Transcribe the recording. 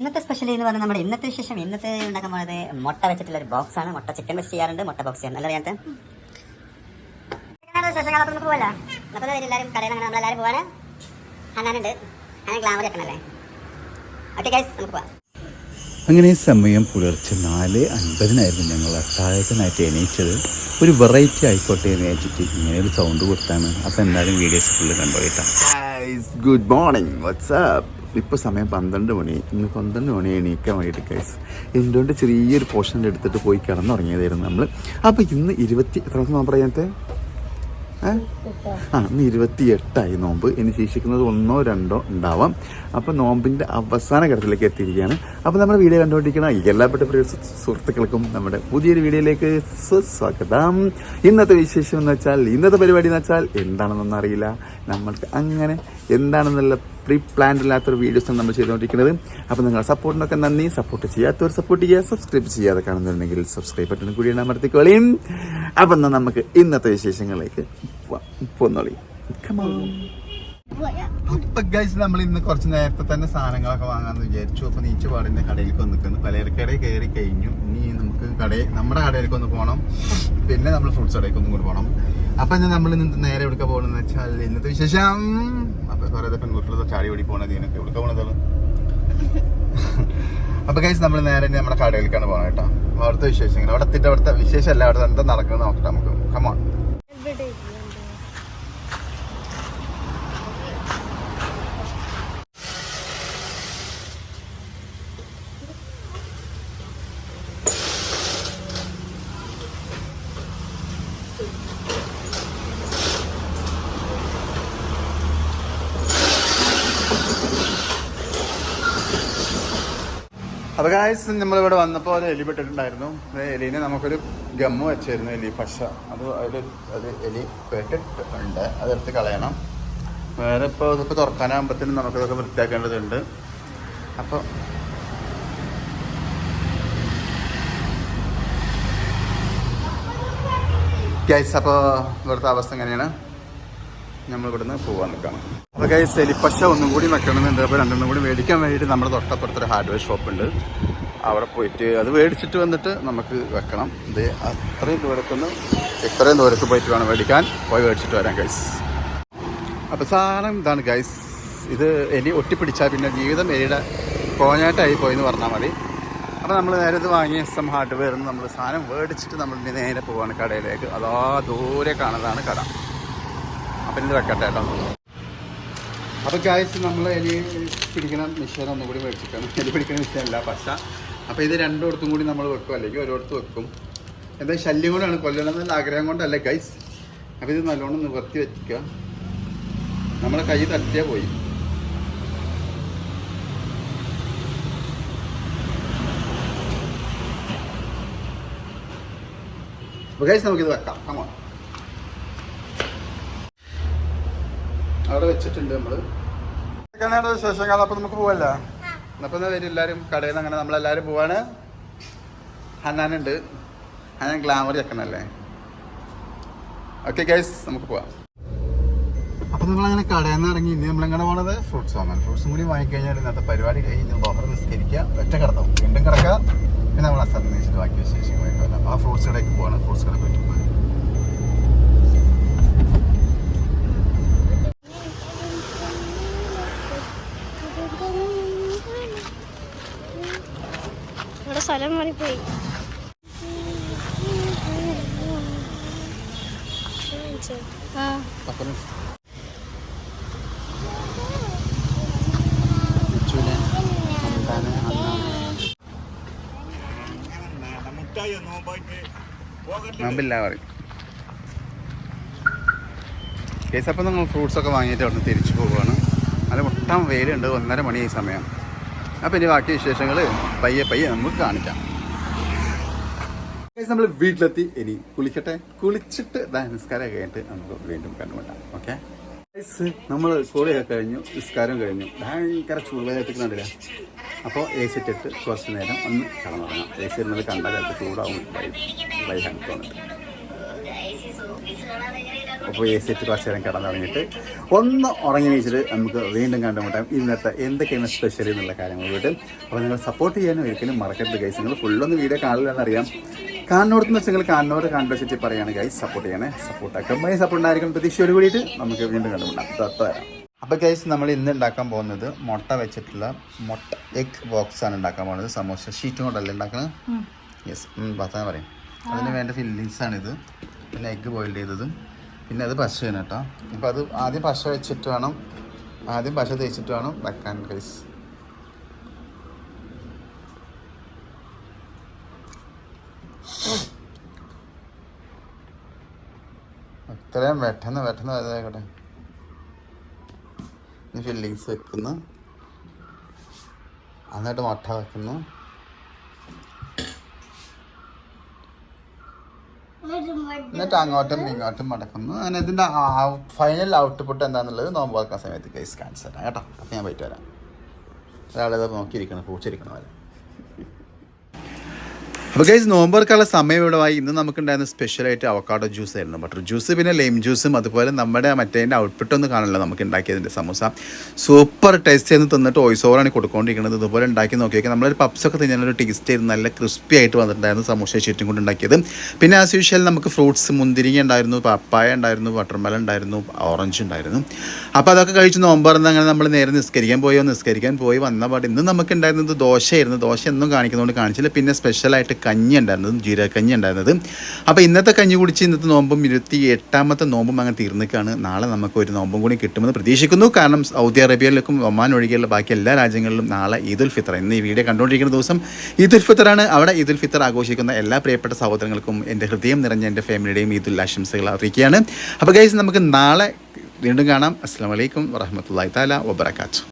ഇന്നത്തെ സ്പെഷ്യൽ എന്ന് പറഞ്ഞാൽ നമ്മുടെ ഇന്നത്തെ വിശേഷം. ഇന്നത്തെ ഉണ്ടാക്കാൻ പോകുന്നത് മുട്ട വെച്ചിട്ടുള്ള ഒരു ബോക്സ് ആണ്. മുട്ട ചിക്കൻ വെച്ച് ചെയ്യാറുണ്ട്. മുട്ട ബോക്സ് ചെയ്യാൻ നല്ല അറിയാത്ത എല്ലാവരും കടയിൽ അങ്ങനെ നമ്മളെല്ലാവരും പോവാണ്. അന്നാനുണ്ട് ഞാൻ ഗ്ലാമർ വെക്കണല്ലേ? ഓക്കെ ഗൈസ് നമുക്ക് പോവാം. അങ്ങനെ സമയം പുലർച്ചെ നാല് അൻപതിനായിരുന്നു ഞങ്ങൾ അത്താഴത്തിനായിട്ട് എണീച്ചത് ഒരു വെറൈറ്റി ആയിക്കോട്ടെ എന്ന് വെച്ചിട്ട് ഇങ്ങനെ ഒരു സൗണ്ട് കൊടുത്താണ്. അപ്പോൾ എന്തായാലും വീഡിയോസ് ഫുള്ള് കണ്ടുപോയിട്ടാണ് ഗുഡ് മോർണിംഗ് വാട്സാപ്പ് ഇപ്പോൾ സമയം പന്ത്രണ്ട് മണി ഇന്ന് പന്ത്രണ്ട് മണി എണീക്കാൻ വേണ്ടിയിട്ട് കേസ് എന്തുകൊണ്ട് ചെറിയൊരു പോർഷൻ എടുത്തിട്ട് പോയി കിടന്നുറങ്ങിയതായിരുന്നു നമ്മൾ അപ്പോൾ ഇന്ന് ഇരുപത്തി എത്ര ദിവസം നമ്മൾ ഏ? ആ ഇന്ന് ഇരുപത്തി എട്ടായി നോമ്പ്. ഇനി ശേഷിക്കുന്നത് ഒന്നോ രണ്ടോ ഉണ്ടാവാം. അപ്പോൾ നോമ്പിന്റെ അവസാന ഘട്ടത്തിലേക്ക് എത്തിയിരിക്കുകയാണ്. അപ്പോൾ നമ്മുടെ വീഡിയോ കണ്ടുകൊണ്ടിരിക്കുന്ന എല്ലാപ്പെട്ട പ്രിയ സുഹൃത്തുക്കൾക്കും നമ്മുടെ പുതിയൊരു വീഡിയോയിലേക്ക് സുസ്വാഗതം. ഇന്നത്തെ വിശേഷം എന്ന് വെച്ചാൽ ഇന്നത്തെ പരിപാടി എന്ന് വെച്ചാൽ എന്താണെന്നൊന്നും അറിയില്ല. നമ്മൾക്ക് അങ്ങനെ എന്താണെന്നുള്ള പ്രീ പ്ലാൻഡ് ഇല്ലാത്തൊരു വീഡിയോസാണ് നമ്മൾ ചെയ്തുകൊണ്ടിരിക്കുന്നത്. അപ്പോൾ നിങ്ങളുടെ സപ്പോർട്ടിനൊക്കെ നന്ദി. സപ്പോർട്ട് ചെയ്യാത്തവർ സപ്പോർട്ട് ചെയ്യുക. സബ്സ്ക്രൈബ് ചെയ്യാതെ കാണുന്നുണ്ടെങ്കിൽ സബ്സ്ക്രൈബ് ബട്ടൺ കൂടി അമർത്തിക്കോളിയും അപ്പം നമുക്ക് ഇന്നത്തെ വിശേഷങ്ങളിലേക്ക്. പോന്നോളി. അപ്പൊ ഗൈസ് നമ്മൾ ഇന്ന് കുറച്ച് നേരത്തെ തന്നെ സാധനങ്ങളൊക്കെ വാങ്ങാന്ന് വിചാരിച്ചു. അപ്പൊ നീച്ച പാടിന്റെ കടയിലേക്ക് വന്നിക്കുന്നു പലചരക്കടയിൽ കയറി കഴിഞ്ഞു. ഇനി നമുക്ക് കടയിൽ നമ്മുടെ കടയിലേക്ക് ഒന്ന് പോകണം പിന്നെ നമ്മൾ ഫ്രൂട്ട്സ് കടയിലേക്ക് ഒന്നും കൂടി പോകണം അപ്പൊ ഞാൻ നമ്മൾ ഇന്ന് നേരെ എവിടെക്കാ പോകണമെന്ന് വെച്ചാൽ ഇന്നത്തെ വിശേഷം. അപ്പൊ കുറെ പെൺകുട്ടികൾ ചാടി ഓടി പോണത് ഇതിനൊക്കെ എവിടെ പോണത്? അപ്പൊ ഗൈസ് നമ്മൾ നേരെ നമ്മുടെ കടയിലേക്കാണ് പോകണം കേട്ടോ. അവിടുത്തെ വിശേഷങ്ങൾ. അവിടെ എത്തിയിട്ട് അവിടുത്തെ വിശേഷമല്ല അവിടെ എന്താ നടക്കുന്നത് നോക്കട്ടെ നമുക്ക്. കമോൺ അപ്പൊ ഗായസ് നമ്മളിവിടെ വന്നപ്പോൾ ഒരു എലി പെട്ടിട്ടുണ്ടായിരുന്നു. അത് എലീനെ നമുക്കൊരു ഗമ്മ് വെച്ചായിരുന്നു എലി പശ. അത് അതിൽ അത് എലി പെട്ടിട്ടുണ്ട്. അതെടുത്ത് കളയണം. വേറെ ഇപ്പോൾ ഇതിപ്പോൾ തുറക്കാനാകുമ്പോഴത്തേനും നമുക്കിതൊക്കെ വൃത്തിയാക്കേണ്ടതുണ്ട്. അപ്പോൾ ഗൈസ് അപ്പോൾ ഇവിടുത്തെ അവസ്ഥ എങ്ങനെയാണ്? നമ്മൾ ഇവിടുന്ന് പോകാൻ നിൽക്കണം അപ്പോൾ ഗൈസ് എലിപ്പശ ഒന്നും കൂടി വെക്കണമെന്നുണ്ട് അപ്പോൾ രണ്ടെണ്ണം കൂടി മേടിക്കാൻ വേണ്ടിയിട്ട് നമ്മുടെ തൊട്ടപ്പുറത്തൊരു ഹാർഡ്വെയർ ഷോപ്പ് ഉണ്ട്. അവിടെ പോയിട്ട് അത് മേടിച്ചിട്ട് വന്നിട്ട് നമുക്ക് വെക്കണം. ഇത് അത്രയും ദൂരത്തുനിന്ന് ഇത്രയും ദൂരത്ത് പോയിട്ട് വേണം മേടിക്കാൻ. പോയി മേടിച്ചിട്ട് വരാം ഗൈസ് അപ്പോൾ സാധനം ഇതാണ് ഗൈസ് ഇത് എലി ഒട്ടിപ്പിടിച്ചാൽ പിന്നെ ജീവിതം എലിയുടെ കോഞ്ഞാട്ടായി പോയി എന്ന് പറഞ്ഞാൽ മതി. അപ്പോൾ നമ്മൾ നേരെ ഇത് വാങ്ങിയ എം ഹാർഡ്വെയർ നമ്മൾ സാധനം മേടിച്ചിട്ട് നമ്മൾ നേരെ പോവാണ് കടയിലേക്ക്. അതാ ദൂരെ കാണുന്നതാണ് കട. അപ്പം ഇത് വെക്കട്ടെ കേട്ടോ. അപ്പോൾ ഗായ്സ് നമ്മൾ എലി പിടിക്കുന്ന മെഷീൻ ഒന്നും കൂടി മേടിച്ചിട്ടാണ് എലി പിടിക്കുന്ന അല്ല പശ. അപ്പോൾ ഇത് രണ്ടിടത്തും കൂടി നമ്മൾ വെക്കും അല്ലെങ്കിൽ ഒരിടത്ത് വെക്കും. എന്താ ശല്യം കൊണ്ടാണ് കൊല്ലണം എന്നുള്ള ആഗ്രഹം കൊണ്ടല്ല ഗൈസ് അപ്പോൾ ഇത് നല്ലോണം നിവർത്തി വെക്കുക നമ്മളെ കൈ തട്ടിയേ പോയി. അപ്പോൾ ഗൈസ് നമുക്കിത് വെക്കാം. കമോ അവിടെ വെച്ചിട്ടുണ്ട് നമ്മൾ. ശേഷം കാലം അപ്പൊ നമുക്ക് പോവല്ലോ? അപ്പൊ എന്നാ വരും എല്ലാരും കടയിൽ നിന്ന് അങ്ങനെ നമ്മളെല്ലാരും പോവാണ്. ഹന്നാനുണ്ട്. ഹന്നാൻ ഗ്ലാമർ ചെക്കനല്ലേ? ഓക്കെ ഗൈസ് നമുക്ക് പോവാം. അപ്പൊ നമ്മളങ്ങനെ കടയിൽ നിന്ന് ഇറങ്ങി ഇനി നമ്മളെങ്ങനെ പോണത്? ഫ്രൂട്ട്സ് വാങ്ങാൻ ഫ്രൂട്ട്സും കൂടി വാങ്ങിക്കഴിഞ്ഞാൽ ഇന്നത്തെ പരിപാടി കഴിഞ്ഞ് ബോഹർ നിസ്കരിക്കുക. ഒറ്റ കിടത്താം. വീണ്ടും കിടക്കുക പിന്നെ നമ്മൾ അസാദ് നേച്ചിട്ട് ബാക്കി വിശേഷങ്ങളൊക്കെ വരാം. അപ്പൊ ആ ഫ്രൂട്ട്സ് കടയ്ക്ക് പോവാണ്. ഫ്രൂട്ട്സ് കട പോയിട്ട് സ്ഥലം മാറിപ്പോയി. നോമ്പില്ല പറയും. കേസ് അപ്പം നമ്മൾ ഫ്രൂട്ട്സ് ഒക്കെ വാങ്ങിയിട്ട് അവിടെ തിരിച്ചു പോവുകയാണ്. നല്ല മുട്ടാൻ വെയിലുണ്ട് ഒന്നര മണി ഈ സമയം. അപ്പം ഇനി ബാക്കി വിശേഷങ്ങൾ പയ്യെ പയ്യെ നമുക്ക് കാണിക്കാം. നമ്മൾ വീട്ടിലെത്തി. ഇനി കുളിക്കട്ടെ. കുളിച്ചിട്ട് നിസ്കാരം കഴിഞ്ഞിട്ട് നമുക്ക് വീണ്ടും കണ്ടുമുട്ടാം. ഓക്കെ നമ്മൾ കുളിയൊക്കെ കഴിഞ്ഞു. നിസ്കാരം കഴിഞ്ഞു. ഭയങ്കര കണ്ടില്ല? അപ്പോൾ എ സി ഇട്ടിട്ട് കുറച്ച് നേരം ഒന്ന് കിടന്നുറങ്ങാം. എ സി ഇരുന്നത് കണ്ടാൽ ചിലപ്പോൾ ചൂടാവും. ഹാൻഡ് തോന്നിട്ട്. അപ്പോൾ എ സെറ്റ് കുറച്ച് നേരം കിടന്നുറങ്ങിയിട്ട് ഒന്ന് ഉറങ്ങി വെച്ചിട്ട് നമുക്ക് വീണ്ടും കണ്ടുമുട്ടാം ഇന്നത്തെ എന്തൊക്കെയാണ് സ്പെഷ്യൽ എന്നുള്ള കാര്യങ്ങൾ വീട്ടിൽ. അപ്പോൾ നിങ്ങൾ സപ്പോർട്ട് ചെയ്യാനും ഒരിക്കലും മറക്കരുത് ഗൈസ് നിങ്ങൾ ഫുള്ളൊന്നും വീഡിയോ കാണില്ലെന്നറിയാം കാണുന്നോടത്ത് വെച്ച് നിങ്ങൾ കാണുന്നവർ കണ്ടു വെച്ചിട്ട് പറയുകയാണ് ഗൈസ് സപ്പോർട്ട് ചെയ്യണേ സപ്പോർട്ട് ആക്കുമ്പോൾ സപ്പോർട്ട് ആയിരിക്കും പ്രതീക്ഷയോട് കൂടിയിട്ട് നമുക്ക് വീണ്ടും കണ്ടുമുട്ടാം. വരാം. അപ്പോൾ ഗൈസ് നമ്മൾ ഇന്ന് ഉണ്ടാക്കാൻ പോകുന്നത് മുട്ട വെച്ചിട്ടുള്ള മുട്ട എഗ് ബോക്സ് ആണ് ഉണ്ടാക്കാൻ പോകുന്നത്. സമോസ ഷീറ്റും കൊണ്ടല്ലേ ഉണ്ടാക്കുന്നത് യെസ് ഭർത്താവ് പറയും. അതിന് വേണ്ട ഫില്ലിങ്സ് ആണിത്. പിന്നെ എഗ്ഗ് ബോയിൽ ചെയ്തതും. പിന്നെ അത് പശയാണ് കേട്ടോ അപ്പോൾ അത് ആദ്യം പശ വെച്ചിട്ട് വേണം. ആദ്യം പശ തേച്ചിട്ട് വേണം വെക്കാൻ ഗൈസ് ഇത്രയും വെട്ടെന്ന് വെട്ടെന്ന് ഇതായിക്കോട്ടെ ഇനി ഫില്ലിങ്സ് വെക്കുന്നു. എന്നിട്ട് മുട്ട വെക്കുന്നു. എന്നിട്ട് അങ്ങോട്ടും ഇങ്ങോട്ടും മടക്കുന്നു. അങ്ങനെ ഇതിന്റെ ഫൈനൽ ഔട്ട്പുട്ട് എന്താണെന്നുള്ളത് നോമ്പ് വെക്കാൻ സമയത്ത് കേസ് കാണിച്ചു തരാം കേട്ടോ? അപ്പം ഞാൻ പോയിട്ട് വരാം. ഒരാളിത് നോക്കിയിരിക്കണം പൂച്ചിരിക്കണം പോലെ. അപ്പോൾ ഗൈസ് നോമ്പർക്കുള്ള സമയം ഇവിടെ ആയി ഇന്ന് നമുക്കുണ്ടായിരുന്ന സ്പെഷ്യലായിട്ട് അവക്കാഡോ ജ്യൂസ് ആയിരുന്നു. ബട്ടർ ജ്യൂസ് പിന്നെ ലൈം ജ്യൂസും അതുപോലെ നമ്മുടെ മറ്റേതിന്റെ ഔട്ട്പുട്ട് ഒന്ന് കാണില്ല നമുക്ക് ഉണ്ടാക്കിയതിന്റെ സമൂസ. സൂപ്പർ ടേസ്റ്റ് ചെയ്ത് തിന്നിട്ട് വോയിസ് ഓവറാണ് കൊടുക്കൊണ്ടിരിക്കുന്നത്. ഇതുപോലെ ഉണ്ടാക്കി നോക്കിയൊക്കെ. നമ്മളൊരു പപ്സൊക്കെ തിന്നാനൊരു ടേസ്റ്റ് ചെയ്ത് നല്ല ക്രിസ്പി ആയിട്ട് വന്നിട്ടുണ്ടായിരുന്നു സമൂസ ചുറ്റും കൊണ്ട് ഉണ്ടാക്കിയത്. പിന്നെ ആസ് യൂഷ്വൽ നമുക്ക് ഫ്രൂട്ട്സ് മുന്തിരിങ്ങ ഉണ്ടായിരുന്നു പപ്പായ ഉണ്ടായിരുന്നു വാട്ടർമെലൺ ഉണ്ടായിരുന്നു ഓറഞ്ച് ഉണ്ടായിരുന്നു. അപ്പോൾ അതൊക്കെ കഴിച്ച് നോമ്പറന്ന് അങ്ങനെ നമ്മൾ നേരെ നിസ്കരിക്കാൻ പോയോ? നിസ്കരിക്കാൻ പോയി വന്ന പാട് ഇന്ന് നമുക്ക് ഉണ്ടായിരുന്നത് ദോശയായിരുന്നു. ദോശ എന്നും കാണിക്കുന്നതുകൊണ്ട് കാണിച്ചില്ല. പിന്നെ സ്പെഷ്യലായിട്ട് കഞ്ഞി ഉണ്ടായിരുന്നതും ജീരകക്കഞ്ഞി ഉണ്ടായിരുന്നത് അപ്പോൾ ഇന്നത്തെ കഞ്ഞി കുടിച്ച് ഇന്നത്തെ നോമ്പും ഇരുപത്തി എട്ടാമത്തെ നോമ്പും അങ്ങനെ തീർന്നിക്കാണ്. നാളെ നമുക്ക് ഒരു നോമ്പും കൂടി കിട്ടുമെന്ന് പ്രതീക്ഷിക്കുന്നു. കാരണം സൗദി അറേബ്യയിലേക്കും ഒമാൻ ഒഴികെയുള്ള ബാക്കി എല്ലാ രാജ്യങ്ങളിലും നാളെ ഈദുൽ ഫിത്തർ ഇന്ന് ഈ വീഡിയോ കണ്ടുകൊണ്ടിരിക്കുന്ന ദിവസം ഈദുൽ ഫിത്തറാണ് അവിടെ ഈദുൽ ഫിത്തർ ആഘോഷിക്കുന്ന എല്ലാ പ്രിയപ്പെട്ട സഹോദരങ്ങൾക്കും എന്റെ ഹൃദയം നിറഞ്ഞ എന്റെ ഫാമിലിയുടെയും ഈദുൽ ആശംസകൾ അറിയിക്കുകയാണ്. അപ്പോൾ ഗൈസ് നമുക്ക് നാളെ വീണ്ടും കാണാം. അസ്സാം വലൈക്കും വറഹമത്തല്ലാ താല വബർക്കാത്തു